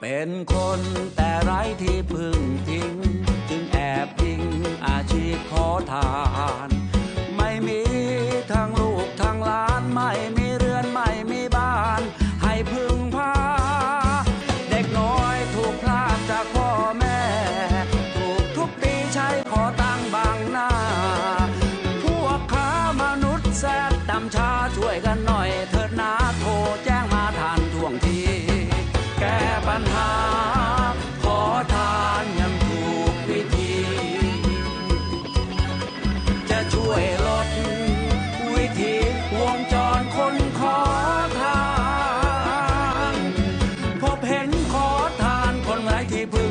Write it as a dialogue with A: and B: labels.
A: เป็นคนแต่ไร้ที่พึ่งพิงจึงแอบยิงอาชีพขอทาน ไม่มีทั้งลูกทั้งหลานไม่มีเรือนไม่มีบ้าน ให้พึ่งพา เด็กน้อยถูกพลาดจากพ่อแม่ ถูกทุบตีใช้ขอตังค์บางหน้า พวกค้ามนุษย์แสบตำชาช่วยกันหน่อยเถิดนะโทรานหา ขอทานยังถูกวิธี จะช่วยลดวิธีวงจรคนขอทาน พบเห็นขอทานคนไร้ที่พึ่ง